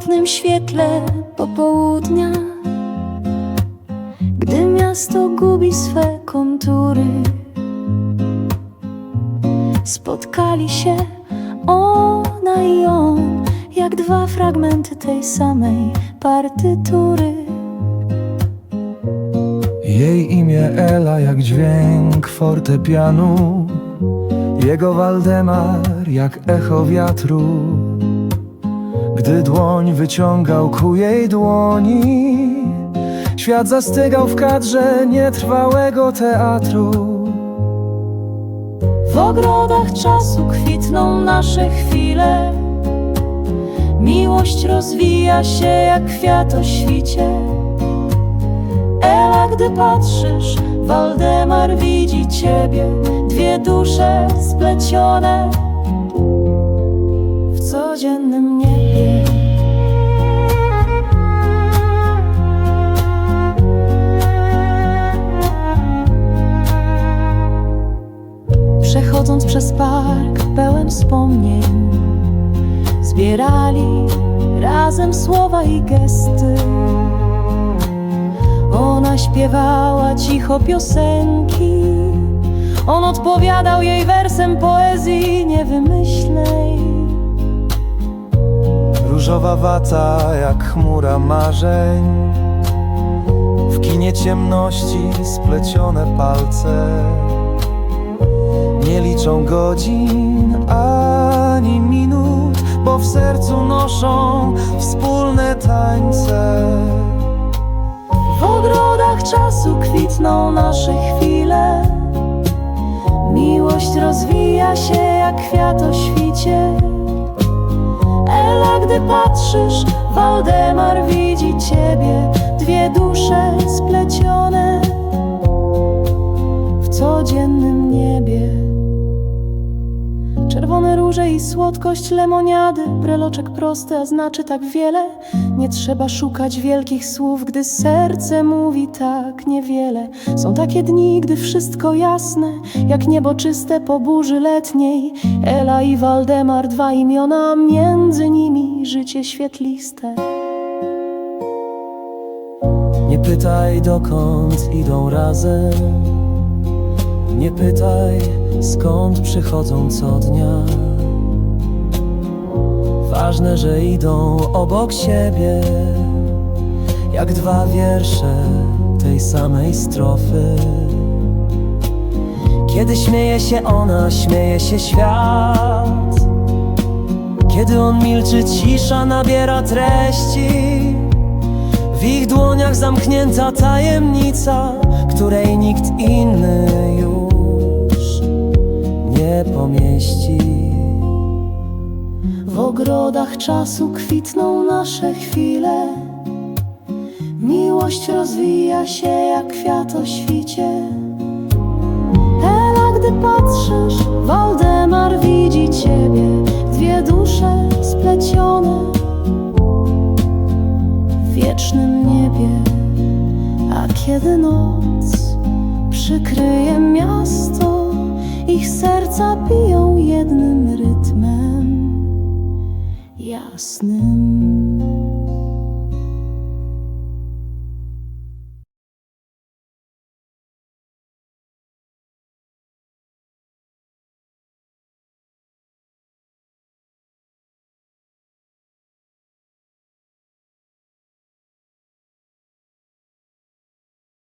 błękitnym świetle popołudnia Gdy miasto gubi swe kontury. Spotkali się ona i on Jak dwa fragmenty tej samej partytury. Jej imię Ela jak dźwięk fortepianu Jego Waldemar jak echo wiatru Gdy dłoń wyciągał ku jej dłoni Świat zastygał w kadrze nietrwałego teatru. W ogrodach czasu kwitną nasze chwile. Miłość rozwija się jak kwiat o świcie. Ela, gdy patrzysz, Waldemar widzi ciebie. Dwie dusze splecione przez park pełen wspomnień. Zbierali razem słowa i gesty. Ona śpiewała cicho piosenki. On odpowiadał jej wersem poezji niewymyślnej. Różowa wata jak chmura marzeń. W kinie ciemności splecione palce Nie liczą godzin ani minut Bo w sercu noszą wspólne tańce. W ogrodach czasu kwitną nasze chwile. Miłość rozwija się jak kwiat o świcie. Ela, gdy patrzysz, Waldemar widzi ciebie. Dwie dusze splecione. W codziennym słodkość lemoniady. Breloczek prosty, a znaczy tak wiele. Nie trzeba szukać wielkich słów Gdy serce mówi tak niewiele. Są takie dni, gdy wszystko jasne Jak niebo czyste po burzy letniej. Ela i Waldemar, dwa imiona Między nimi życie świetliste. Nie pytaj dokąd idą razem. Nie pytaj skąd przychodzą co dnia Ważne, że idą obok siebie Jak dwa wiersze tej samej strofy. Kiedy śmieje się ona, śmieje się świat. Kiedy on milczy, cisza nabiera treści. W ich dłoniach zamknięta tajemnica, której nikt inny już nie pomieści. W ogrodach czasu kwitną nasze chwile. Miłość rozwija się jak kwiat o świcie. Ela, gdy patrzysz, Waldemar widzi ciebie. Dwie dusze splecione w wiecznym niebie. A kiedy noc przykryje miasto Ich serca biją jednym rytmem сни.